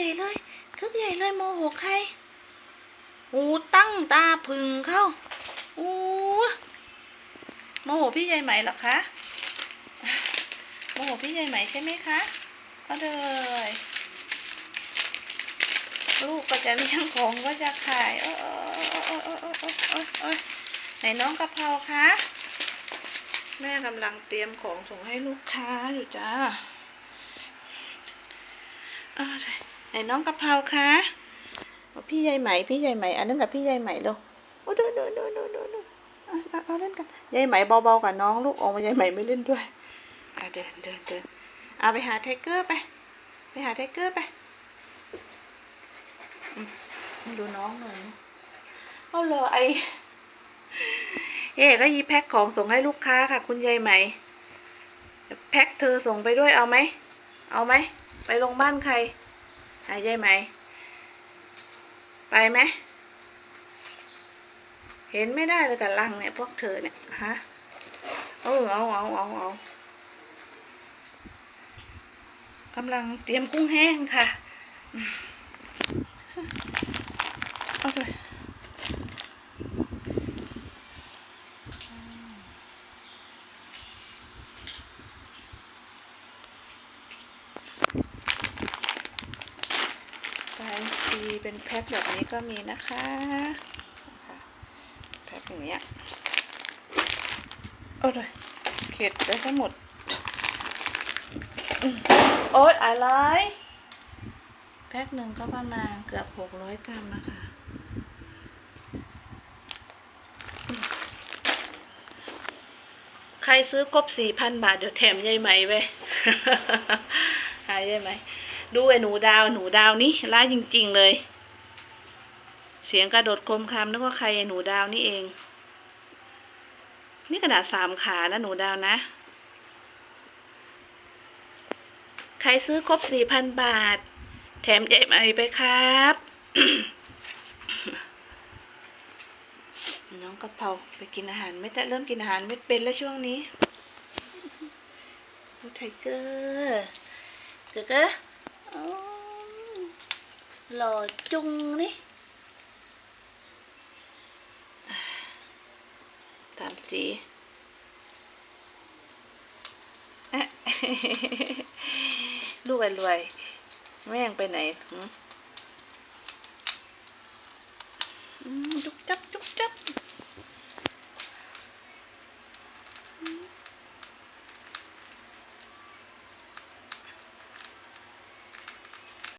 ใหญ่เลยคึกใหญ่เลยโมโหใครอูตั้งตาพึงเข้าอูโมโหพี่ใหญ่ไหมหรอคะโมโหพี่ใหญ่ไหมใช่ไหมคะก็เลยลูกก็จะเลี้ยงของก็จะขายโอ้โอ้โอ้โอ้โอ้โอ้โอ้โอ้ไหนน้องกะเพราคะแม่กำลังเตรียมของส่งให้ลูกค้าอยู่จ้าอาเลย ไหนน้องกะเพราคะพี่ใยไหมพี่ใยไหมอันนั้นกับพี่ใยไหมเร็วโอ้ดูดูดูดูดูดูเอาเล่นกันใยไหมเบาๆกับน้องลูกออกมาใยไหมไม่เล่นด้วยอะเดินเดินเดินเอาไปหาไทเกอร์ไป ไปหาไทเกอร์ไปดูน้องหน่อยเอาเลยไอเอ๊ก็ยีแพ็คของส่งให้ลูกค้าค่ะ คุณยายไหม แพ็คเธอส่งไปด้วยเอาไหม เอาไหม ไปลงบ้านใคร ใจไหม ไปไหม เห็นไม่ได้เลยกับลังเนี่ย พวกเธอเนี่ย ฮะ เออเอาเอาเอาเอากำลังเตรียมกุ้งแห้งค่ะอืมเอาเลยแฟ นซีเป็นแพ็คแบบนี้ก็มีนะคะแพ็คอย่างเงี้ยเอาเลยเข็ดได้ทั้งหมดโอ๊ยอะไรแพ็คหนึ่งก็ประมาณเกือบหกร้อยกรัมนะคะใครซื้อครบสี่พันบาท เดี๋ยวแถมยายไหมไปหายายไหม ดูไอ้หนูดาวหนูดาวนี่ร้ายจริง ๆ เลย เสียงกระโดดคมครามนึกว่าใครไอ้หนูดาวนี่เอง นี่ขนาดสามขานะหนูดาวนะ ใครซื้อครบสี่พันบาท แถมใหญ่ใหม่ไปครับ น้องกระเพราไปกินอาหารไม่ได้เริ่มกินอาหารไม่เป็นแล้วช่วงนี้โอ้ไทเกอร์เกอร์เกอร์ หล่อจุงนี่ตามสีเอ๊ะลูกรวยแม่งไปไหนจุ๊บจับจุ๊บจับ